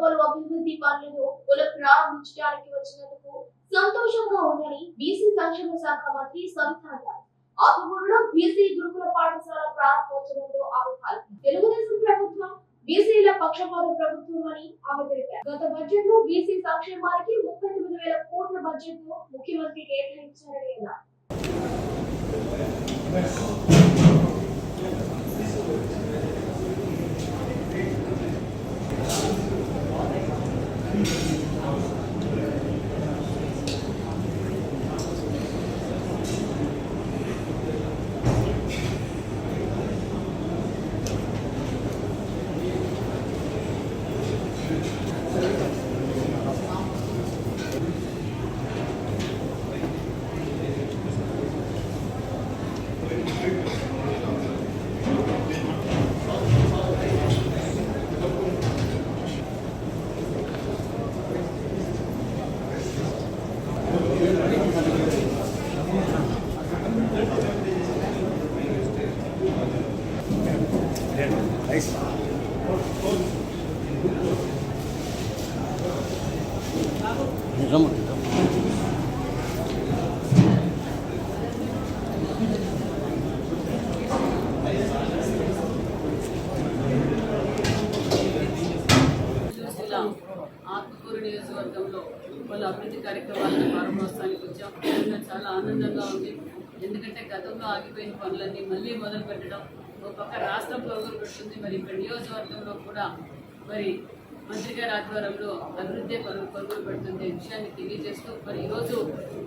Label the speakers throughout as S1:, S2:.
S1: పలు అభివృద్ధి పనులను పునః ప్రారంభించడానికి వచ్చినందుకు సంతోషంగా ఉందని బీసీ సంక్షేమ శాఖ మంత్రి సవిత అన్నారు బీసీ గురుకుల పాఠశాల ప్రారంభోత్సవంలో ఆమె పాల్గొన్నారు. తెలుగుదేశం ప్రభుత్వం బీసీల పక్షపాత ప్రభుత్వం అని ఆమె తెలిపారు. గత బడ్జెట్లో బీసీ సంక్షేమానికి ముప్పై తొమ్మిది వేల కోట్ల బడ్జెట్ను ముఖ్యమంత్రి కేటాయించారని అన్నారు. Thank you.
S2: జిల్లా ఆత్మకూరు నియోజకవర్గంలో పలు అభివృద్ధి కార్యక్రమాలను ప్రారంభోత్సవానికి వచ్చాం చాలా ఆనందంగా ఉంది. ఎందుకంటే గతంలో ఆగిపోయిన పనులన్నీ మళ్ళీ మొదలు పెట్టడం ఒక పక్క రాష్ట్రం పరుగులు పెడుతుంది మరి ఇక్కడ నియోజకవర్గంలో కూడా మరి మంత్రి గారి ఆధ్వర్యంలో అభివృద్ధి పరుగు పరుగులు పెడుతుంది విషయాన్ని తెలియజేస్తూ మరి ఈరోజు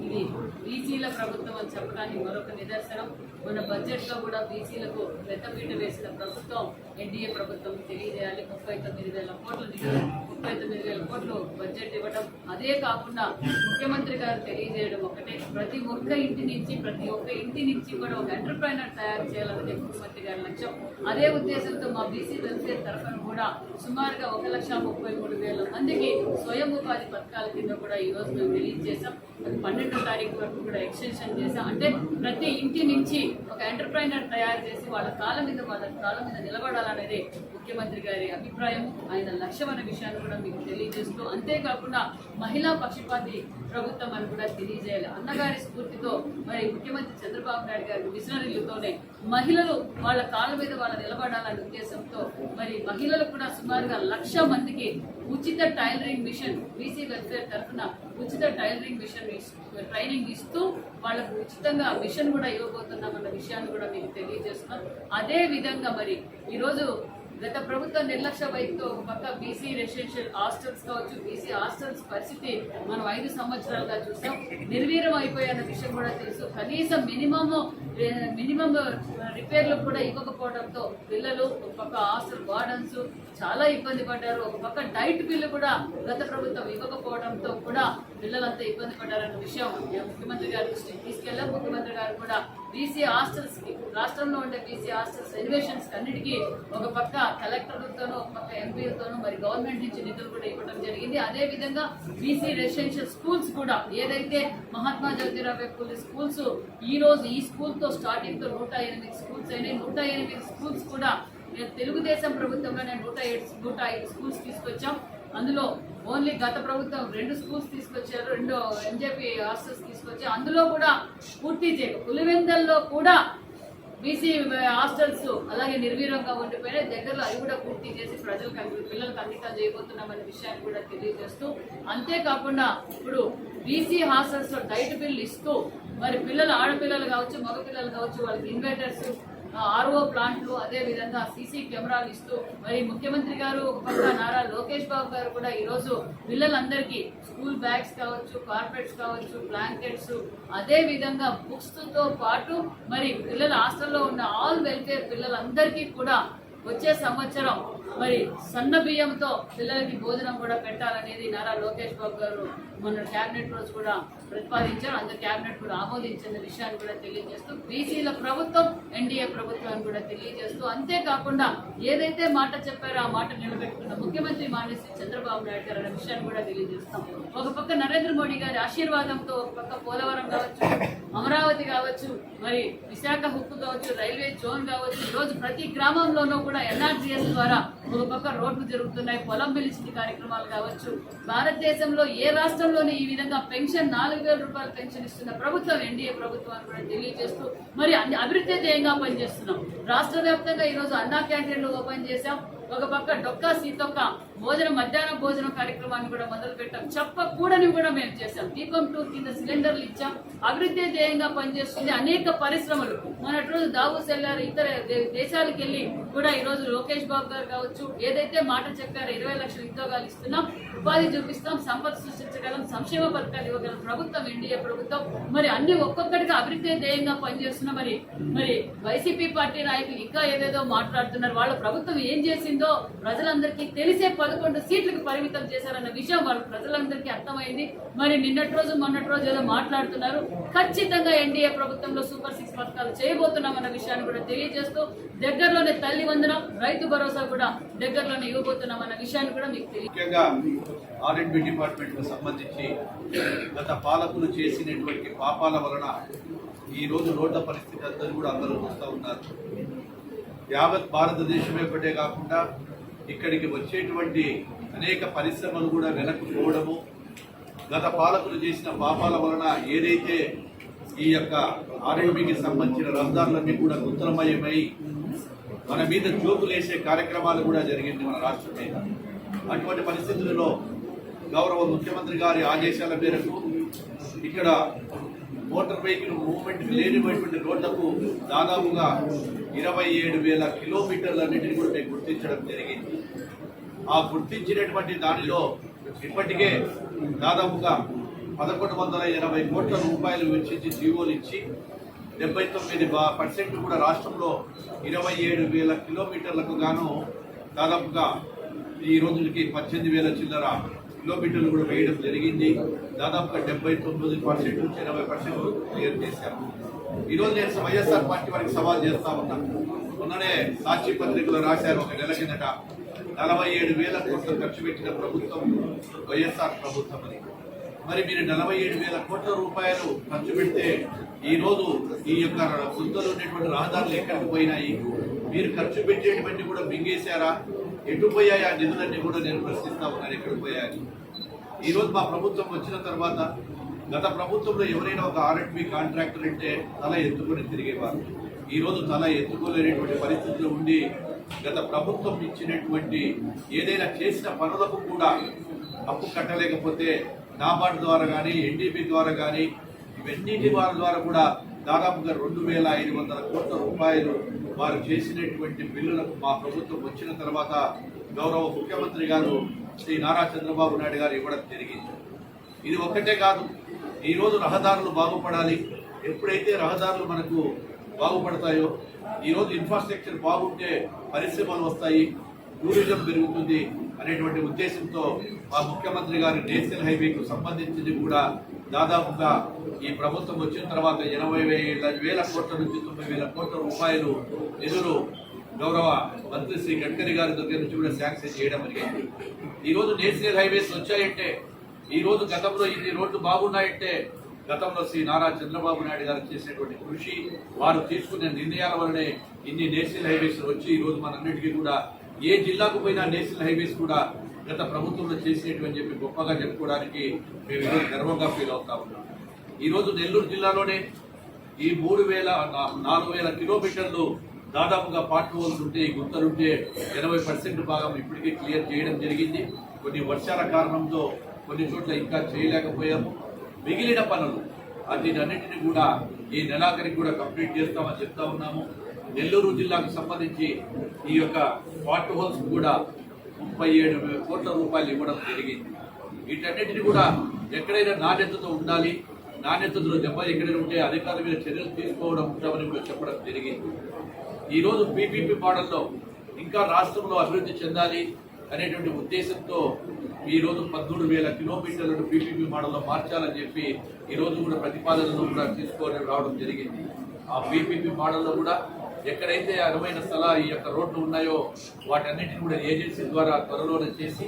S2: ఇది బీసీల ప్రభుత్వం అని చెప్పడానికి మరొక నిదర్శనం. మన బడ్జెట్లో కూడా బీసీలకు పెద్దపీట వేసిన ప్రభుత్వం ఎన్డీఏ ప్రభుత్వం తెలియజేయాలి. ముప్పై తొమ్మిది వేల కోట్లు ముప్పై తొమ్మిది వేల కోట్లు బడ్జెట్ ఇవ్వడం అదే కాకుండా ముఖ్యమంత్రి గారు తెలియజేయడం ఒకటే. ప్రతి ఒక్క ఇంటి నుంచి ప్రతి ఒక్క ఇంటి నుంచి కూడా ఒక ఎంటర్ప్రైనర్ తయారు చేయాలన్నది ముఖ్యమంత్రి గారి లక్ష్యం. అదే ఉద్దేశంతో మా బీసీ వెల్ఫేర్ తరఫున కూడా సుమారుగా ఒక లక్ష ముప్పై మూడు వేల మందికి స్వయం ఉపాధి పథకాల కింద కూడా ఈ రోజు మేము రిలీజ్ చేసాం అది పన్నెండో తారీఖు వరకు కూడా ఎక్స్టెన్షన్ చేసాం అంటే ప్రతి ఇంటి నుంచి ఒక ఎంటర్ప్రైనర్ తయారు చేసి వాళ్ళ కాళ్ళ మీద వాళ్ళ కాళ్ళ మీద నిలబడాలనేది ముఖ్యమంత్రి గారి అభిప్రాయం ఆయన లక్ష్యం అనే విషయాన్ని కూడా మీకు తెలియజేస్తూ అంతేకాకుండా మహిళా పక్షపాతి ప్రభుత్వం అని కూడా తెలియజేయాలి. అన్నగారి స్ఫూర్తితో మరి ముఖ్యమంత్రి చంద్రబాబు నాయుడు గారి విజనరీలతోనే మహిళలు వాళ్ళ కాళ్ళ మీద వాళ్ళ నిలబడాలనే ఉద్దేశంతో మరి మహిళలు కూడా సుమారుగా లక్ష మందికి ఉచిత టైలరింగ్ మిషన్ బీసీ వెల్ఫేర్ తరఫున ఉచిత టైలరింగ్ మిషన్ ట్రైనింగ్ ఇస్తూ వాళ్ళకు ఉచితంగా మిషన్ కూడా ఇవ్వబోతున్నాం అన్న విషయాన్ని కూడా మీకు తెలియజేస్తున్నాం. అదే విధంగా మరి ఈరోజు గత ప్రభుత్వ నిర్లక్ష్య వైపుతో ఒక పక్క బీసీ రెసిడెన్షియల్ హాస్టల్స్ కావచ్చు బీసీ హాస్టల్స్ పరిస్థితి మనం ఐదు సంవత్సరాలుగా చూసాం నిర్వీర్యం అయిపోయాన్న విషయం కూడా తెలుసు. కనీసం మినిమమ్ మినిమం రిపేర్లు కూడా ఇవ్వకపోవడంతో పిల్లలు ఒక పక్క హాస్టల్ వార్డన్స్ చాలా ఇబ్బంది పడ్డారు. ఒక పక్క డైట్ బిల్లు కూడా గత ప్రభుత్వం ఇవ్వకపోవడంతో కూడా పిల్లలంతా ఇబ్బంది పడ్డారన్న విషయం ముఖ్యమంత్రి గారి దృష్టికి తీసుకెళ్ళాం. ముఖ్యమంత్రి గారు కూడా బీసీ హాస్టల్స్కి రాష్ట్రంలో ఉండే బీసీ హాస్టల్స్ ఎలివేషన్స్ అన్నిటికీ ఒక పక్క కలెక్టర్లతోనూ ఒక పక్క ఎంపీలతోనూ మరి గవర్నమెంట్ నుంచి నిధులు కూడా ఇవ్వడం జరిగింది. అదే విధంగా బీసీ రెసిడెన్షియల్ స్కూల్స్ కూడా ఏదైతే మహాత్మా జ్యోతిరావు పూలే స్కూల్స్ ఈ రోజు ఈ స్కూల్తో స్టార్టింగ్తో నూట ఎనిమిది స్కూల్స్ అయినాయి. నూట ఎనిమిది స్కూల్స్ కూడా నేను తెలుగుదేశం ప్రభుత్వంలోనే నూట ఏడు నూట ఐదు స్కూల్స్ తీసుకొచ్చాం. అందులో ఓన్లీ గత ప్రభుత్వం రెండు స్కూల్స్ తీసుకొచ్చారు రెండు ఎంజేపీ హాస్టల్స్ తీసుకొచ్చి అందులో కూడా పూర్తి చేయక పులివెందల్లో కూడా బీసీ హాస్టల్స్ అలాగే నిర్వీరంగా ఉండిపోయినాయి. దగ్గరలో అవి కూడా పూర్తి చేసి ప్రజలకు పిల్లలకు అంకితం చేయబోతున్నామనే విషయాన్ని కూడా తెలియజేస్తూ అంతేకాకుండా ఇప్పుడు బీసీ హాస్టల్స్లో డైట్ బిల్ ఇస్తూ మరి పిల్లలు ఆడపిల్లలు కావచ్చు మగపిల్లలు కావచ్చు వాళ్ళకి ఇన్వర్టర్స్ ఆర్ఓ ప్లాంట్లు అదే విధంగా సీసీ కెమెరాలు ఇస్తూ మరి ముఖ్యమంత్రి గారు ఒక పక్క నారా లోకేష్ బాబు గారు కూడా ఈరోజు పిల్లలందరికీ స్కూల్ బ్యాగ్స్ కావచ్చు కార్పెట్స్ కావచ్చు బ్లాంకెట్స్ అదే విధంగా బుక్స్తో పాటు మరి పిల్లల హాస్టల్లో ఉన్న ఆల్ వెల్ఫేర్ పిల్లలందరికీ కూడా వచ్చే సంవత్సరం మరి సన్న బియ్యంతో పిల్లలకి భోజనం కూడా పెట్టాలనేది నారా లోకేష్ బాబు గారు మొన్న క్యాబినెట్ రోజు కూడా ప్రతిపాదించారు. అందరు క్యాబినెట్ కూడా ఆమోదించిన విషయాన్ని కూడా తెలియజేస్తూ బీసీల ప్రభుత్వం ఎన్డీఏ ప్రభుత్వాన్ని కూడా తెలియజేస్తూ అంతేకాకుండా ఏదైతే మాట చెప్పారో ఆ మాట నిలబెట్టుకున్న ముఖ్యమంత్రి మానేసి చంద్రబాబు నాయుడు గారు అనే విషయాన్ని కూడా తెలియజేస్తాం. ఒక పక్క నరేంద్ర మోడీ గారి ఆశీర్వాదంతో ఒక పక్క పోలవరం కావచ్చు అమరావతి కావచ్చు మరి విశాఖ హుక్కు కావచ్చు రైల్వే జోన్ కావచ్చు ఈరోజు రోజు ప్రతి గ్రామంలోనూ కూడా ఎన్ఆర్జీఎస్ ద్వారా ఒక్కొక్క రోడ్లు జరుగుతున్నాయి పొలం పిలిచిన కార్యక్రమాలు కావచ్చు. భారతదేశంలో ఏ రాష్ట్రంలోనే ఈ విధంగా పెన్షన్ నాలుగు వేల రూపాయల పెన్షన్ ఇస్తున్న ప్రభుత్వం ఎన్డీఏ ప్రభుత్వం అని కూడా తెలియజేస్తూ మరి అన్ని అభివృద్ధి ధ్యేయంగా పనిచేస్తున్నాం. రాష్ట్ర వ్యాప్తంగా ఈరోజు అన్నా క్యాంటీన్లు ఓపెన్ చేశాం. ఒక పక్క డొక్కా సీతొక్క భోజనం మధ్యాహ్నం భోజనం కార్యక్రమాన్ని కూడా మొదలు పెట్టాం. చెప్పకూడని కూడా మేము చేశాం. దీపం టూ కింద సిలిండర్లు ఇచ్చాం. అభివృద్ధి ధ్యేయంగా పనిచేస్తుంది అనేక పరిశ్రమలు. మొన్నటి రోజు దావూస్ వెళ్ళారు ఇతర దేశాలకు వెళ్ళి కూడా ఈ రోజు లోకేష్ బాబు గారు కావచ్చు ఏదైతే మాట చెప్పారో ఇరవై లక్షల ఉద్యోగాలు ఇస్తున్నాం ఉపాధి చూపిస్తాం సంపద సృష్టించగలం సంక్షేమ పథకాలు ఇవ్వగలం. ప్రభుత్వం ఎన్డీఏ ప్రభుత్వం మరి అన్ని ఒక్కొక్కటిగా అభివృద్ధి ధ్యేయంగా పనిచేస్తున్న మరి మరి వైసీపీ పార్టీ నాయకులు ఇంకా ఏదేదో మాట్లాడుతున్నారు. వాళ్ళ ప్రభుత్వం ఏం చేసిందో ప్రజలందరికీ తెలిసే పదకొండు సీట్లకు పరిమితం చేశారన్న విషయం వాళ్ళ ప్రజలందరికీ అర్థమైంది. మరి నిన్నటి రోజు మొన్నటి రోజు ఏదో మాట్లాడుతున్నారు. ఖచ్చితంగా ఎన్డీఏ ప్రభుత్వంలో సూపర్ సిక్స్ పథకాలు చేయబోతున్నామన్న విషయాన్ని కూడా తెలియజేస్తూ దగ్గరలోనే తల్లి వందనం రైతు భరోసా కూడా దగ్గరలోనే ఇవ్వబోతున్నామన్న విషయాన్ని కూడా మీకు తెలియ
S3: ఆర్ఎండ్బి డిపార్ట్మెంట్కు సంబంధించి గత పాలకులు చేసినటువంటి పాపాల వలన ఈరోజు రోడ్ల పరిస్థితి అందరూ కూడా అందరూ చూస్తూ ఉన్నారు. యావత్ భారతదేశమే ఒకటే కాకుండా ఇక్కడికి వచ్చేటువంటి అనేక పరిశ్రమలు కూడా వెనక్కి పోవడము గత పాలకులు చేసిన పాపాల వలన ఏదైతే ఈ యొక్క ఆర్ఎండ్బికి సంబంధించిన రహదారులన్నీ కూడా గుంతలమయమై మన మీద జోకులేసే కార్యక్రమాలు కూడా జరిగింది మన రాష్ట్రం మీద. అటువంటి పరిస్థితులలో గౌరవ ముఖ్యమంత్రి గారి ఆదేశాల మేరకు ఇక్కడ మోటార్ వెహికల్ మూవ్మెంట్ లేనిటువంటి రోడ్లకు దాదాపుగా ఇరవై ఏడు వేల కిలోమీటర్లన్నింటినీ కూడా మేము గుర్తించడం జరిగింది. ఆ గుర్తించినటువంటి దానిలో ఇప్పటికే దాదాపుగా పదకొండు వందల ఎనభై కోట్ల రూపాయలు వెచ్చించి జీవోలు ఇచ్చి డెబ్బై తొమ్మిది పర్సెంట్ కూడా రాష్ట్రంలో ఇరవై ఏడు వేల కిలోమీటర్లకు గాను దాదాపుగా ఈ రోజులకి పద్దెనిమిది వేల చిల్లర కిలోమీటర్లు కూడా వేయడం జరిగింది. దాదాపుగా డెబ్బై తొమ్మిది పర్సెంట్ నుంచి ఎనభై పర్సెంట్ క్లియర్ చేశారు. ఈరోజు నేను వైఎస్ఆర్ పార్టీ వారికి సవాల్ చేస్తా ఉన్నా. మొన్ననే సాక్షి పత్రికలో రాశారు ఒక నెల కిందట నలభై ఏడు వేల కోట్లు ఖర్చు పెట్టిన ప్రభుత్వం వైఎస్ఆర్ ప్రభుత్వం అని. మరి మీరు నలభై ఏడు వేల కోట్ల రూపాయలు ఖర్చు పెడితే ఈరోజు ఈ యొక్క గుంతలు ఉండేటువంటి రహదారులు ఎక్కడికి పోయినాయి? మీరు ఖర్చు పెట్టేటువంటి కూడా మింగేశారా? ఎటు పోయాయి? ఆ నిధులన్నీ కూడా నేను ప్రశ్నిస్తా ఉన్నాను ఎక్కడ పోయాయి? ఈరోజు మా ప్రభుత్వం వచ్చిన తర్వాత గత ప్రభుత్వంలో ఎవరైనా ఒక ఆర్ఎండ్బి కాంట్రాక్టర్ అంటే తల ఎత్తుకొని తిరిగేవారు. ఈరోజు తల ఎత్తుకోలేనటువంటి పరిస్థితులు ఉండి గత ప్రభుత్వం ఇచ్చినటువంటి ఏదైనా చేసిన పనులకు కూడా అప్పు కట్టలేకపోతే నాబార్డు ద్వారా కానీ ఎన్డీపీ ద్వారా కానీ ఇవన్నిటి వారి ద్వారా కూడా దాదాపుగా రెండు వేల ఐదు వందల కోట్ల రూపాయలు వారు చేసినటువంటి బిల్లులకు మా ప్రభుత్వం వచ్చిన తర్వాత గౌరవ ముఖ్యమంత్రి గారు శ్రీ నారా చంద్రబాబు నాయుడు గారు ఇవ్వడం జరిగింది. ఇది ఒక్కటే కాదు ఈరోజు రహదారులు బాగుపడాలి. ఎప్పుడైతే రహదారులు మనకు బాగుపడతాయో ఈరోజు ఇన్ఫ్రాస్ట్రక్చర్ బాగుంటే పరిశ్రమలు వస్తాయి టూరిజం పెరుగుతుంది అనేటువంటి ఉద్దేశంతో మా ముఖ్యమంత్రి గారి నేషనల్ హైవేకు సంబంధించింది కూడా దాదాపుగా ఈ ప్రభుత్వం వచ్చిన తర్వాత ఎనభై వేల వేల కోట్ల నుంచి తొంభై వేల కోట్ల రూపాయలు నిధులు గౌరవ మంత్రి శ్రీ గడ్కరీ గారి దగ్గర నుంచి కూడా శాంక్షన్ చేయడం జరిగింది. ఈ రోజు నేషనల్ హైవేస్ వచ్చాయంటే ఈరోజు గతంలో ఇన్ని రోడ్లు బాగున్నాయంటే గతంలో శ్రీ నారా చంద్రబాబు నాయుడు గారు చేసినటువంటి కృషి వారు తీసుకునే నిర్ణయాల వల్లనే ఇన్ని నేషనల్ హైవేస్ వచ్చి ఈరోజు మనందరికీ కూడా ఏ జిల్లాకు పోయినా నేషనల్ హైవేస్ కూడా గత ప్రభుత్వంలో చేసినటువంటి చెప్పి గొప్పగా చెప్పుకోవడానికి మేము ఈరోజు గర్వంగా ఫీల్ అవుతా ఉన్నాం. ఈరోజు నెల్లూరు జిల్లాలోనే ఈ మూడు వేల నాలుగు వేల కిలోమీటర్లు దాదాపుగా పార్ట్ హోల్స్ ఉంటే ఈ గుంతలుంటే ఎనభై పర్సెంట్ భాగం ఇప్పటికే క్లియర్ చేయడం జరిగింది. కొన్ని వర్షాల కారణంతో కొన్ని చోట్ల ఇంకా చేయలేకపోయాము. మిగిలిన పనులు అన్నిటిని కూడా ఈ నెలాఖరికి కూడా కంప్లీట్ చేస్తామని చెప్తా ఉన్నాము. నెల్లూరు జిల్లాకు సంబంధించి ఈ యొక్క పార్ట్ హోల్స్ కూడా ముప్పై ఏడు కోట్ల రూపాయలు ఇవ్వడం జరిగింది. వీటన్నిటిని కూడా ఎక్కడైనా నాణ్యతతో ఉండాలి. నాణ్యతలో దెబ్బ ఎక్కడైనా ఉంటే అధికారుల మీద చర్యలు తీసుకోవడం ఉంటామని కూడా చెప్పడం జరిగింది. ఈరోజు పీపీపీ మోడల్లో ఇంకా రాష్ట్రంలో అభివృద్ధి చెందాలి అనేటువంటి ఉద్దేశంతో ఈ రోజు పదమూడు వేల కిలోమీటర్లను పీపీపీ మోడల్లో మార్చాలని చెప్పి ఈరోజు కూడా ప్రతిపాదనలు కూడా తీసుకొని రావడం జరిగింది. ఆ పీపీపీ మోడల్లో కూడా ఎక్కడైతే అనువైన స్థలాలు ఈ యొక్క రోడ్లు ఉన్నాయో వాటన్నిటిని కూడా ఏజెన్సీ ద్వారా త్వరలోనే చేసి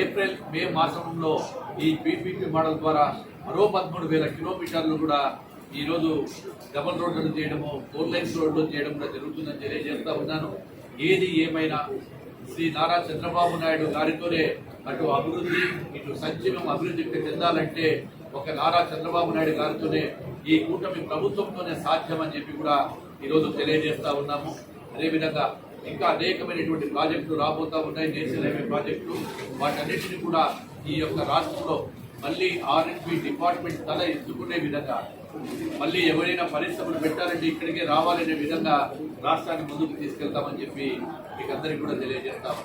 S3: ఏప్రిల్ మే మాసంలో ఈ పీపీపీ మోడల్ ద్వారా మరో పదమూడు వేల కిలోమీటర్లు కూడా ఈరోజు డబల్ రోడ్లను చేయడము ఫోర్ లైన్స్ రోడ్లు చేయడం కూడా జరుగుతుందని తెలియజేస్తూ ఉన్నాను. ఏది ఏమైనా శ్రీ నారా చంద్రబాబు నాయుడు గారితోనే అటు అభివృద్ధి ఇటు సంక్షేమం అభివృద్ధికి చెందాలంటే ఒక నారా చంద్రబాబు నాయుడు గారితోనే ఈ కూటమి ప్రభుత్వంతోనే సాధ్యమని చెప్పి కూడా ఈరోజు తెలియజేస్తూ ఉన్నాము. అదేవిధంగా ఇంకా అనేకమైనటువంటి ప్రాజెక్టులు రాబోతా ఉన్నాయి నేషనల్ హైవే ప్రాజెక్టులు. వాటన్నిటిని కూడా ఈ యొక్క రాష్ట్రంలో మళ్ళీ ఆర్ఎండ్బి డిపార్ట్మెంట్ తల ఎత్తుకునే విధంగా మళ్ళీ ఎవరైనా పరిశ్రమలు పెట్టాలంటే ఇక్కడికే రావాలనే విధంగా రాష్ట్రాన్ని ముందుకు తీసుకెళ్తామని చెప్పి మీకు అందరికీ కూడా తెలియజేస్తాము